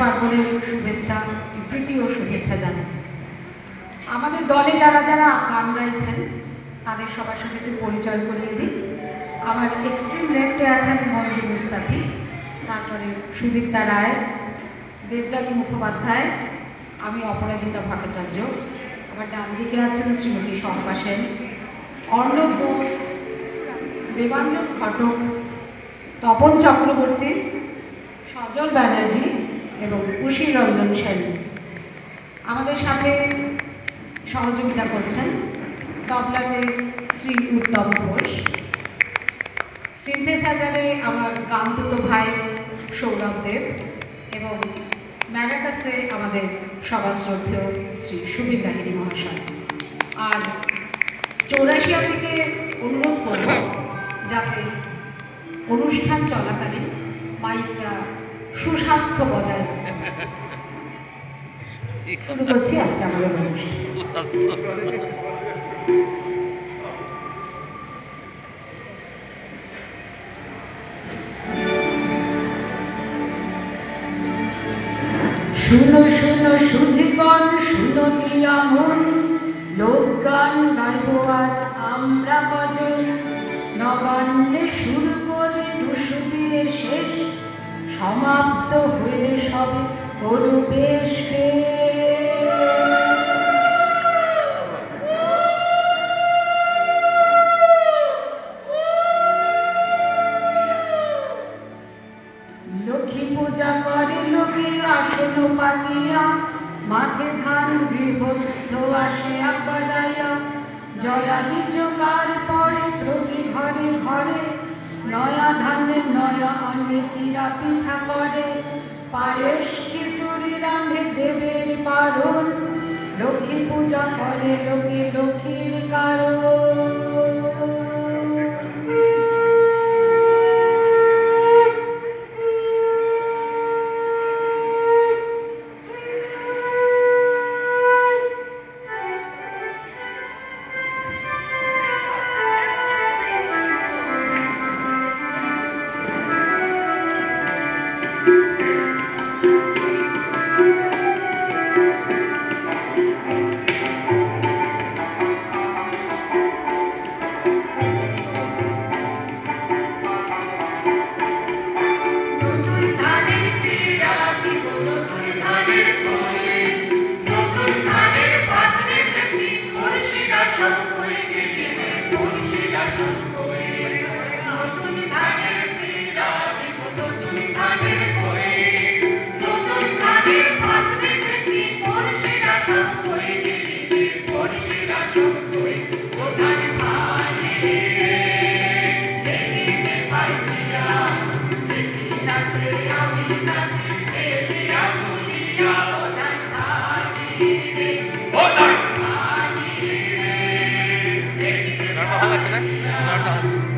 পার্বণের শুভেচ্ছা, প্রীতি ও শুভেচ্ছা জানাই। আমাদের দলে যারা যারা গান গাইছেন, তাদের সবার সাথে একটু পরিচয় করিয়ে দিই। আমার এক্সট্রিম লেফটে আছেন মঞ্জু মুস্তাফি, তারপরে সুদীপ্তা রায়, দেবযানী মুখোপাধ্যায়, আমি অপরাজিতা ভট্টাচার্য। আমার ডান দিকে আছেন শ্রীমতী শম্পা সেন, অর্ণব বোস, দেবাঞ্জন ঘটক তপন চক্রবর্তী, সজল ব্যানার্জি এবং কুশি রঞ্জন সেন আমাদের সাথে সহযোগিতা করছেন তবলাতে শ্রী উত্তম ঘোষ। সিনথেসাইজারে আমার কান্তত ভাই সৌরভ দেব এবং ম্যাগাকাসে আমাদের সবার শ্রদ্ধেয় শ্রী সুবীর গাহিনী মহাশয়। আর চৌরাশিয়া থেকে অনুরোধ করব যাতে অনুষ্ঠান চলাকালীন মাইকটা সুস্বাস্থ্য বজায়। শুরু করছি আজকে আমাদের শুনো শুনো শুধিগণ শুনো লোকগান গাইব আজ আমরা ভজন নবান্নে শুরু করে দুশুদিরে শেষ। সমাপ্ত হয়ে সব করু বেশ লক্ষ্মী পূজা করে লোকে আসন পাতিয়া, মাঠে ধান গৃহস্থ আসে আপাদায়া জয়াদি জোগাড় অন্নে চিরা পিঠা করে পায়েস খিচুড়ি রাঁধে দেবের পারণ। লক্ষ্মী পূজা করে লোকে লক্ষ্মীর কারণ।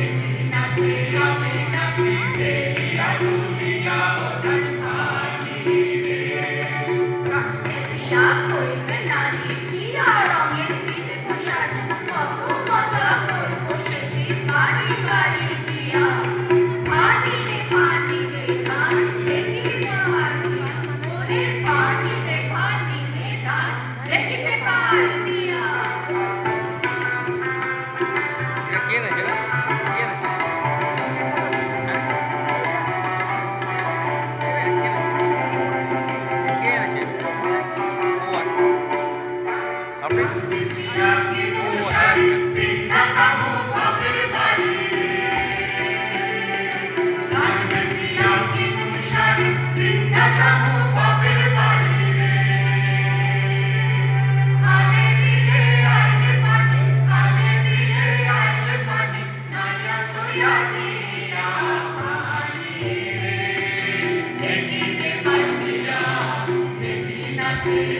Nothing. see.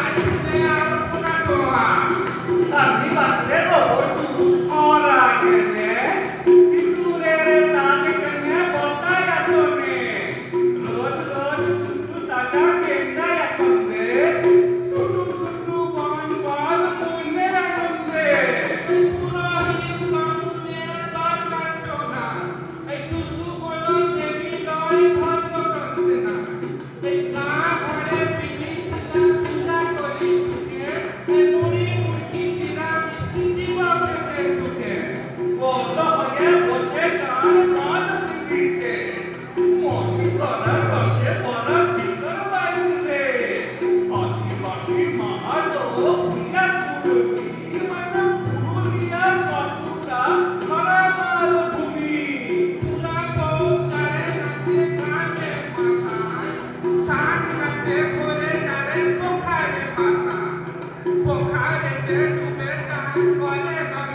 Thank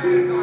you.